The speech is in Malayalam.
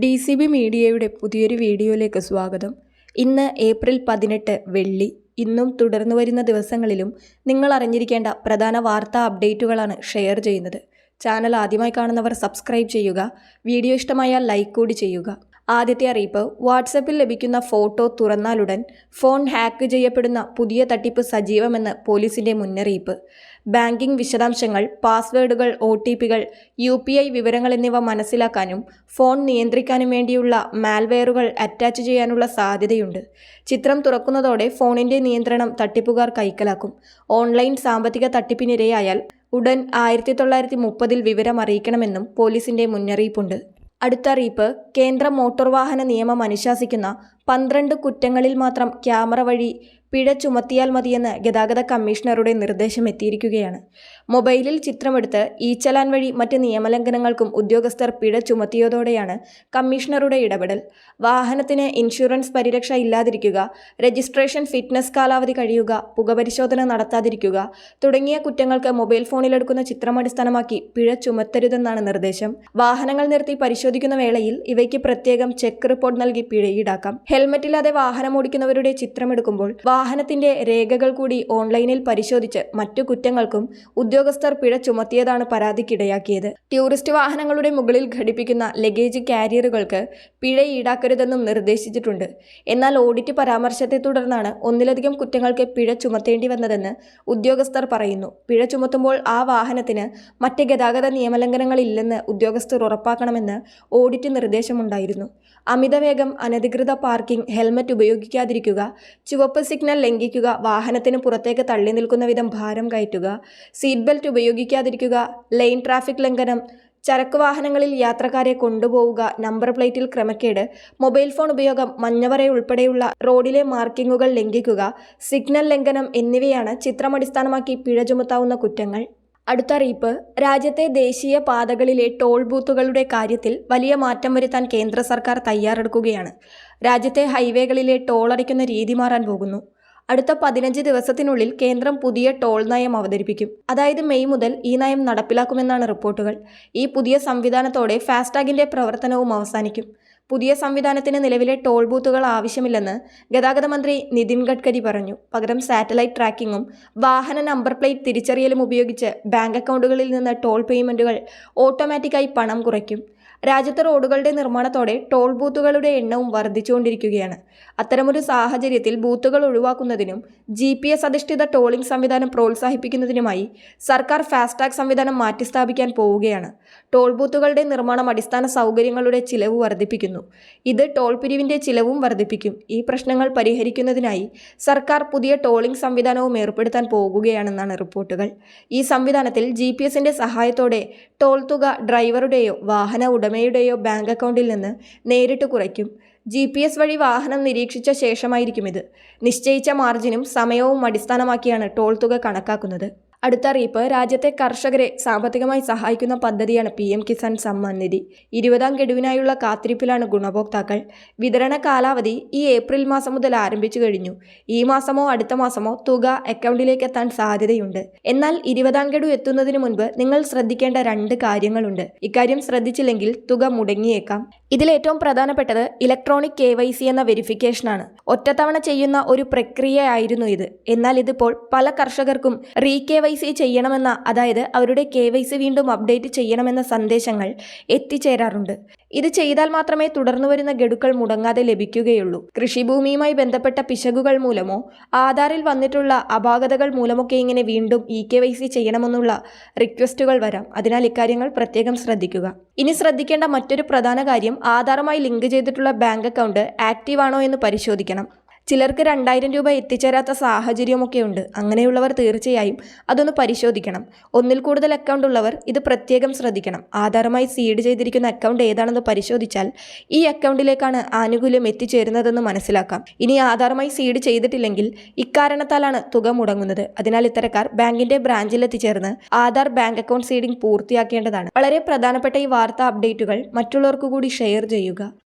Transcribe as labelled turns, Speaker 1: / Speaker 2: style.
Speaker 1: ഡി സി ബി മീഡിയയുടെ പുതിയൊരു വീഡിയോയിലേക്ക് സ്വാഗതം. ഇന്ന് ഏപ്രിൽ പതിനെട്ട് വെള്ളി. ഇന്നും തുടർന്നു വരുന്ന ദിവസങ്ങളിലും നിങ്ങൾ അറിഞ്ഞിരിക്കേണ്ട പ്രധാന വാർത്താ അപ്ഡേറ്റുകളാണ് ഷെയർ ചെയ്യുന്നത്. ചാനൽ ആദ്യമായി കാണുന്നവർ സബ്സ്ക്രൈബ് ചെയ്യുക. വീഡിയോ ഇഷ്ടമായാൽ ലൈക്ക് കൂടി ചെയ്യുക. ആദ്യത്തെ അറിയിപ്പ് വാട്സപ്പിൽ ലഭിക്കുന്ന ഫോട്ടോ തുറന്നാലുടൻ ഫോൺ ഹാക്ക് ചെയ്യപ്പെടുന്ന പുതിയ തട്ടിപ്പ് സജീവമെന്ന് പോലീസിന്റെ മുന്നറിയിപ്പ്. ബാങ്കിംഗ് വിശദാംശങ്ങൾ പാസ്വേഡുകൾ ഒ ടി പികൾ യു പി ഐ വിവരങ്ങൾ എന്നിവ മനസ്സിലാക്കാനും ഫോൺ നിയന്ത്രിക്കാനും വേണ്ടിയുള്ള മാൽവെയറുകൾ അറ്റാച്ച് ചെയ്യാനുള്ള സാധ്യതയുണ്ട്. ചിത്രം തുറക്കുന്നതോടെ ഫോണിന്റെ നിയന്ത്രണം തട്ടിപ്പുകാർ കൈക്കലാക്കും. ഓൺലൈൻ സാമ്പത്തിക തട്ടിപ്പിനിരയായാൽ ഉടൻ ആയിരത്തി തൊള്ളായിരത്തി മുപ്പതിൽ വിവരം അറിയിക്കണമെന്നും പോലീസിന്റെ മുന്നറിയിപ്പുണ്ട്. അടുത്ത അറിയിപ്പ് കേന്ദ്ര മോട്ടോർ വാഹന നിയമം അനുശാസിക്കുന്ന പന്ത്രണ്ട് കുറ്റങ്ങളിൽ മാത്രം ക്യാമറ വഴി പിഴ ചുമത്തിയാൽ മതിയെന്ന് ഗതാഗത കമ്മീഷണറുടെ നിർദ്ദേശം എത്തിയിരിക്കുകയാണ്. മൊബൈലിൽ ചിത്രമെടുത്ത് ഈ ചലാൻ വഴി മറ്റ് നിയമലംഘനങ്ങൾക്കും ഉദ്യോഗസ്ഥർ പിഴ ചുമത്തിയതോടെയാണ് കമ്മീഷണറുടെ ഇടപെടൽ. വാഹനത്തിന് ഇൻഷുറൻസ് പരിരക്ഷ ഇല്ലാതിരിക്കുക രജിസ്ട്രേഷൻ ഫിറ്റ്നസ് കാലാവധി കഴിയുക പുകപരിശോധന നടത്താതിരിക്കുക തുടങ്ങിയ കുറ്റങ്ങൾക്ക് മൊബൈൽ ഫോണിലെടുക്കുന്ന ചിത്രം അടിസ്ഥാനമാക്കി പിഴ ചുമത്തരുതെന്നാണ് നിർദ്ദേശം. വാഹനങ്ങൾ നിർത്തി പരിശോധിക്കുന്ന വേളയിൽ ഇവയ്ക്ക് പ്രത്യേകം ചെക്ക് റിപ്പോർട്ട് നൽകി പിഴ ഈടാക്കാം. ഹെൽമറ്റില്ലാതെ വാഹനം ഓടിക്കുന്നവരുടെ ചിത്രമെടുക്കുമ്പോൾ വാഹനത്തിന്റെ രേഖകൾ കൂടി ഓൺലൈനിൽ പരിശോധിച്ച് മറ്റു കുറ്റങ്ങൾക്കും ഉദ്യോഗസ്ഥർ പിഴ ചുമത്തിയതാണ് പരാതിക്കിടയാക്കിയത്. ടൂറിസ്റ്റ് വാഹനങ്ങളുടെ മുകളിൽ ഘടിപ്പിക്കുന്ന ലഗേജ് കാരിയറുകൾക്ക് പിഴ ഈടാക്കരുതെന്നും നിർദ്ദേശിച്ചിട്ടുണ്ട്. എന്നാൽ ഓഡിറ്റ് പരാമർശത്തെ തുടർന്നാണ് ഒന്നിലധികം കുറ്റങ്ങൾക്ക് പിഴ ചുമത്തേണ്ടി വന്നതെന്ന് ഉദ്യോഗസ്ഥർ പറയുന്നു. പിഴ ചുമത്തുമ്പോൾ ആ വാഹനത്തിന് മറ്റ് ഗതാഗത നിയമലംഘനങ്ങളില്ലെന്ന് ഉദ്യോഗസ്ഥർ ഉറപ്പാക്കണമെന്ന് ഓഡിറ്റ് നിർദ്ദേശമുണ്ടായിരുന്നു. അമിതവേഗം അനധികൃത പാർക്കിംഗ് ഹെൽമറ്റ് ഉപയോഗിക്കാതിരിക്കുക ചുവപ്പ് സിഗ്നൽ ലംഘിക്കുക വാഹനത്തിന് പുറത്തേക്ക് തള്ളി നിൽക്കുന്ന വിധം ഭാരം കയറ്റുക സീറ്റ് ബെൽറ്റ് ഉപയോഗിക്കാതിരിക്കുക ലൈൻ ട്രാഫിക് ലംഘനം ചരക്ക് വാഹനങ്ങളിൽ യാത്രക്കാരെ കൊണ്ടുപോവുക നമ്പർ പ്ലേറ്റിൽ ക്രമക്കേട് മൊബൈൽ ഫോൺ ഉപയോഗം മഞ്ഞവരെ ഉൾപ്പെടെയുള്ള റോഡിലെ മാർക്കിങ്ങുകൾ ലംഘിക്കുക സിഗ്നൽ ലംഘനം എന്നിവയാണ് ചിത്രമടിസ്ഥാനമാക്കി പിഴ ചുമത്താവുന്ന കുറ്റങ്ങൾ. അടുത്ത അറിയിപ്പ് രാജ്യത്തെ ദേശീയ പാതകളിലെ ടോൾ ബൂത്തുകളുടെ കാര്യത്തിൽ വലിയ മാറ്റം വരുത്താൻ കേന്ദ്ര സർക്കാർ തയ്യാറെടുക്കുകയാണ്. രാജ്യത്തെ ഹൈവേകളിലെ ടോൾ അടയ്ക്കുന്ന രീതി മാറാൻ പോകുന്നു. അടുത്ത പതിനഞ്ച് ദിവസത്തിനുള്ളിൽ കേന്ദ്രം പുതിയ ടോൾ നയം അവതരിപ്പിക്കും. അതായത് മെയ് മുതൽ ഈ നയം നടപ്പിലാക്കുമെന്നാണ് റിപ്പോർട്ടുകൾ. ഈ പുതിയ സംവിധാനത്തോടെ ഫാസ്ടാഗിന്റെ പ്രവർത്തനവും അവസാനിക്കും. പുതിയ സംവിധാനത്തിന് നിലവിലെ ടോൾ ബൂത്തുകൾ ആവശ്യമില്ലെന്ന് ഗതാഗത മന്ത്രി നിതിൻ ഗഡ്കരി പറഞ്ഞു. പകരം സാറ്റലൈറ്റ് ട്രാക്കിങ്ങും വാഹന നമ്പർ പ്ലേറ്റ് തിരിച്ചറിയലും ഉപയോഗിച്ച് ബാങ്ക് അക്കൗണ്ടുകളിൽ നിന്ന് ടോൾ പേയ്മെന്റുകൾ ഓട്ടോമാറ്റിക്കായി പണം കുറയ്ക്കും. രാജ്യത്തെ റോഡുകളുടെ നിർമ്മാണത്തോടെ ടോൾ ബൂത്തുകളുടെ എണ്ണവും വർദ്ധിച്ചുകൊണ്ടിരിക്കുകയാണ്. അത്തരമൊരു സാഹചര്യത്തിൽ ബൂത്തുകൾ ഒഴിവാക്കുന്നതിനും ജി പി എസ് അധിഷ്ഠിത ടോളിംഗ് സംവിധാനം പ്രോത്സാഹിപ്പിക്കുന്നതിനുമായി സർക്കാർ ഫാസ്ടാഗ് സംവിധാനം മാറ്റിസ്ഥാപിക്കാൻ പോവുകയാണ്. ടോൾ ബൂത്തുകളുടെ നിർമ്മാണം അടിസ്ഥാന സൗകര്യങ്ങളുടെ ചിലവ് വർദ്ധിപ്പിക്കുന്നു. ഇത് ടോൾ പിരിവിന്റെ ചിലവും വർദ്ധിപ്പിക്കും. ഈ പ്രശ്നങ്ങൾ പരിഹരിക്കുന്നതിനായി സർക്കാർ പുതിയ ടോളിംഗ് സംവിധാനവും ഏർപ്പെടുത്താൻ പോകുകയാണെന്നാണ് റിപ്പോർട്ടുകൾ. ഈ സംവിധാനത്തിൽ ജി പി എസിന്റെ സഹായത്തോടെ ടോൾ തുക ഡ്രൈവറുടെയോ വാഹന ഉടമയുടെയോ ബാങ്ക് അക്കൗണ്ടിൽ നിന്ന് നേരിട്ട് കുറയ്ക്കും. ജി പി എസ് വഴി വാഹനം നിരീക്ഷിച്ച ശേഷമായിരിക്കും ഇത്. നിശ്ചയിച്ച മാർജിനും സമയവും അടിസ്ഥാനമാക്കിയാണ് ടോൾ തുക കണക്കാക്കുന്നത്. അടുത്ത അറിയിപ്പ് രാജ്യത്തെ കർഷകരെ സാമ്പത്തികമായി സഹായിക്കുന്ന പദ്ധതിയാണ് പി എം കിസാൻ സമ്മാൻ നിധി. ഇരുപതാം ഗഡുവിനായുള്ള കാത്തിരിപ്പിലാണ് ഗുണഭോക്താക്കൾ. വിതരണ കാലാവധി ഈ ഏപ്രിൽ മാസം മുതൽ ആരംഭിച്ചു കഴിഞ്ഞു. ഈ മാസമോ അടുത്ത മാസമോ തുക അക്കൗണ്ടിലേക്ക് എത്താൻ സാധ്യതയുണ്ട്. എന്നാൽ ഇരുപതാം ഗഡു എത്തുന്നതിന് മുൻപ് നിങ്ങൾ ശ്രദ്ധിക്കേണ്ട രണ്ട് കാര്യങ്ങളുണ്ട്. ഇക്കാര്യം ശ്രദ്ധിച്ചില്ലെങ്കിൽ തുക മുടങ്ങിയേക്കാം. ഇതിൽ ഏറ്റവും പ്രധാനപ്പെട്ടത് ഇലക്ട്രോണിക് കെ വൈ സി എന്ന വെരിഫിക്കേഷനാണ്. ഒറ്റത്തവണ ചെയ്യുന്ന ഒരു പ്രക്രിയയായിരുന്നു ഇത്. എന്നാൽ ഇതിപ്പോൾ പല കർഷകർക്കും റീ കെ വൈ സി ചെയ്യണമെന്ന അതായത് അവരുടെ കെ വൈ സി വീണ്ടും അപ്ഡേറ്റ് ചെയ്യണമെന്ന സന്ദേശങ്ങൾ എത്തിച്ചേരാറുണ്ട്. ഇത് ചെയ്താൽ മാത്രമേ തുടർന്നു വരുന്ന ഗഡുക്കൾ മുടങ്ങാതെ ലഭിക്കുകയുള്ളൂ. കൃഷിഭൂമിയുമായി ബന്ധപ്പെട്ട പിശകുകൾ മൂലമോ ആധാറിൽ വന്നിട്ടുള്ള അപാകതകൾ മൂലമൊക്കെ ഇങ്ങനെ വീണ്ടും ഇ കെ വൈ സി ചെയ്യണമെന്നുള്ള റിക്വസ്റ്റുകൾ വരാം. അതിനാൽ ഇക്കാര്യങ്ങൾ പ്രത്യേകം ശ്രദ്ധിക്കുക. ഇനി ശ്രദ്ധിക്കേണ്ട മറ്റൊരു പ്രധാന കാര്യം ആധാറുമായി ലിങ്ക് ചെയ്തിട്ടുള്ള ബാങ്ക് അക്കൗണ്ട് ആക്റ്റീവ് ആണോ എന്ന് പരിശോധിക്കണം. ചിലർക്ക് രണ്ടായിരം രൂപ എത്തിച്ചേരാത്ത സാഹചര്യമൊക്കെ ഉണ്ട് അങ്ങനെയുള്ളവർ തീർച്ചയായും അതൊന്ന് പരിശോധിക്കണം. ഒന്നിൽ കൂടുതൽ അക്കൗണ്ട് ഉള്ളവർ ഇത് പ്രത്യേകം ശ്രദ്ധിക്കണം. ആധാരമായി സീഡ് ചെയ്തിരിക്കുന്ന അക്കൗണ്ട് ഏതാണെന്ന് പരിശോധിച്ചാൽ ഈ അക്കൗണ്ടിലേക്കാണ് ആനുകൂല്യം എത്തിച്ചേരുന്നതെന്ന് മനസ്സിലാക്കാം. ഇനി ആധാരമായി സീഡ് ചെയ്തിട്ടില്ലെങ്കിൽ ഇക്കാരണത്താലാണ് തുക മുടങ്ങുന്നത്. അതിനാൽ ഇത്തരക്കാർ ബാങ്കിന്റെ ബ്രാഞ്ചിൽ എത്തിച്ചേർന്ന് ആധാർ ബാങ്ക് അക്കൗണ്ട് സീഡിംഗ് പൂർത്തിയാക്കേണ്ടതാണ്. വളരെ പ്രധാനപ്പെട്ട ഈ വാർത്താ അപ്ഡേറ്റുകൾ മറ്റുള്ളവർക്കു കൂടി ഷെയർ ചെയ്യുക.